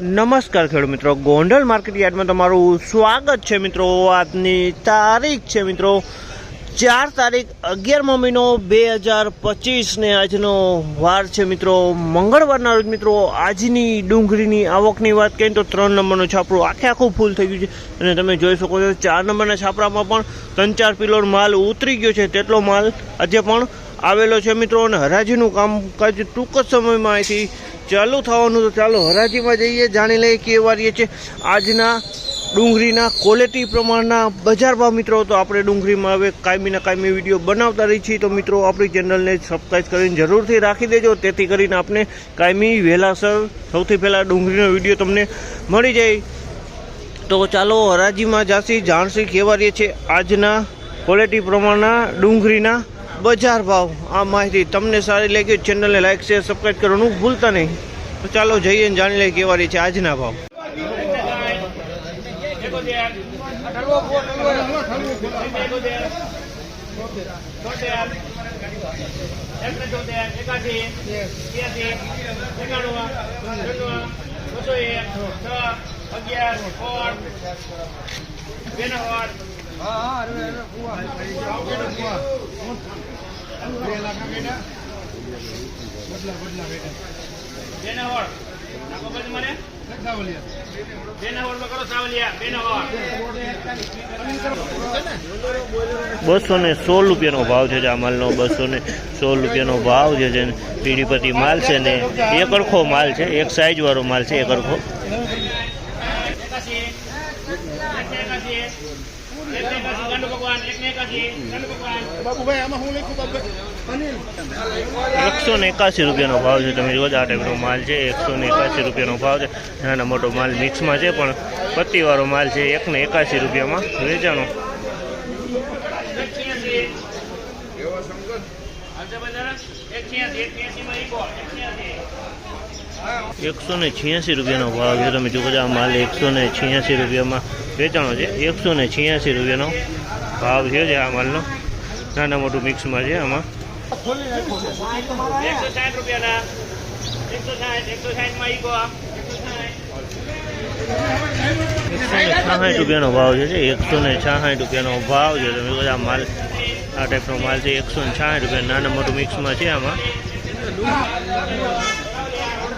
નમસ્કાર ખેડૂત મિત્રો. ગોંડલ માર્કેટ યાર્ડમાં તમારું સ્વાગત છે મિત્રો. આજની તારીખ છે મિત્રો ચાર તારીખ અગિયારમો મહિનો બે હજાર પચીસને આજનો વાર છે મિત્રો. મંગળવારના રોજ મિત્રો આજની ડુંગળીની આવકની વાત કરીએ તો ત્રણ નંબરનું છાપરું આખે આખું ફૂલ થઈ ગયું છે. અને તમે જોઈ શકો છો ચાર નંબરના છાપરામાં પણ ત્રણ ચાર પિલોર માલ ઉતરી ગયો છે. તેટલો માલ આજે પણ આવેલો છે મિત્રો. અને હરાજીનું કામકાજ ટૂંક જ સમયમાં અહીંથી ચાલુ થવાનું તો ચાલો હરાજીમાં જઈએ, જાણી લઈએ કેવા રહીએ છે. આજના ડુંગળીના ક્વોલિટી પ્રમાણના બજાર ભાવ મિત્રો, તો આપણે ડુંગળીમાં હવે કાયમીના કાયમી વીડિયો બનાવતા રહી છીએ. તો મિત્રો, આપણી ચેનલને સબસ્ક્રાઈબ કરીને જરૂરથી રાખી દેજો. તેથી કરીને આપણે કાયમી વહેલાસર સૌથી પહેલાં ડુંગળીનો વીડિયો તમને મળી જાય. તો ચાલો હરાજીમાં જાસી જાણસી કેવા છે. આજના ક્વોલિટી પ્રમાણના ડુંગળીના બજાર ભાવ, આ માહિતી તમને સારી લાગી ચેનલને લાઈક શેર સબસ્ક્રાઈબ કરવાનું ભૂલતા નહીં. તો ચાલો જઈએ અને જાણી લઈએ કેવા રહી છે આજના ભાવ. બસો ને સોળ રૂપિયાનો ભાવ છે આ માલનો બસો ને સોળ રૂપિયાનો ભાવ છે છે પીડીપતિ માલ છે ને એક અરખો માલ છે, એક સાઈઝ વાળો માલ છે, એક અરખો. એકસો ને એકાસી રૂપિયાનો ભાવ છે. તમે જુઓ આ ટાઈપનો માલ છે. એકસો ને એકાસી રૂપિયાનો ભાવ છે. નાના મોટો માલ મિક્સમાં છે, પણ પત્તીવાળો માલ છે. એક ને એકાસી રૂપિયામાં વેચાણો. એકસો ને છ્યાસી રૂપિયાનો ભાવ છે. તમે જો આ માલ એકસો ને છ્યાસી રૂપિયામાં વેચાણો છે. એકસો ને છ્યાસી રૂપિયાનો ભાવ છે જે આ માલનો. નાના મોટું મિક્સમાં છે આમાં. છાસઠ રૂપિયાનો. ભાવ છે એકસો ને છાસઠ રૂપિયાનો ભાવ છે. તમે બધા માલ આ ટાઈપનો માલ છે. એકસો ને છાસઠ રૂપિયા નાના મોટું મિક્સમાં છે આમાં.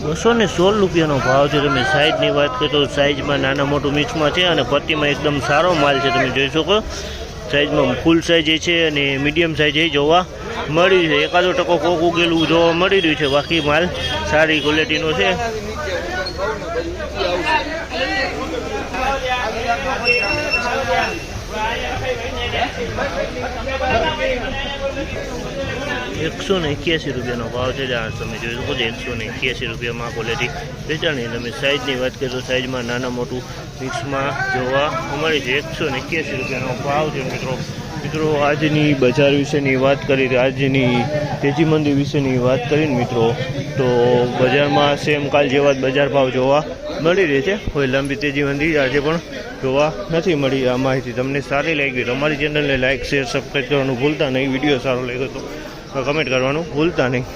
બસો ને સોળ રૂપિયાનો ભાવ છે. તમે સાઈઝની વાત કરો તો સાઈઝમાં નાના મોટું મિક્સમાં છે અને પત્તીમાં એકદમ સારો માલ છે. તમે જોઈ શકો, સાઈઝમાં ફૂલ સાઈઝ એ છે અને મીડિયમ સાઈઝ એ જોવા મળી છે. એકાદો ટકો કોક ઉગેલું જોવા મળી રહ્યું છે. બાકી માલ સારી ક્વોલિટીનો છે. એકસો ને એક્યાસી રૂપિયાનો ભાવ છે. જ્યાં તમે જોઈ શકો છો, એકસો ને એક્યાસી રૂપિયામાં ક્વોલિટી વેચાણી તમે સાઈઝની વાત કરીએ તો સાઇઝમાં નાના મોટું મિક્સમાં જોવા મળે છે. એકસો ને એક્યાસી રૂપિયાનો ભાવ છે મિત્રો. મિત્રો, આજની બજાર વિશેની વાત કરી, આજની તેજી મંદી વિશેની વાત કરીને મિત્રો, તો બજારમાં સેમ કાલ જેવા જ બજાર ભાવ જોવા મળી રહે છે. કોઈ લાંબી તેજી મંદી આજે પણ જોવા નથી મળી. આ માહિતી તમને સારી લાગી તો અમારી ચેનલને લાઇક શેર સબસ્ક્રાઈબ કરવાનું ભૂલતા નહીં. વીડિયો સારો લાગ્યો કમેન્ટ કરવાનું ભૂલતા નહીં.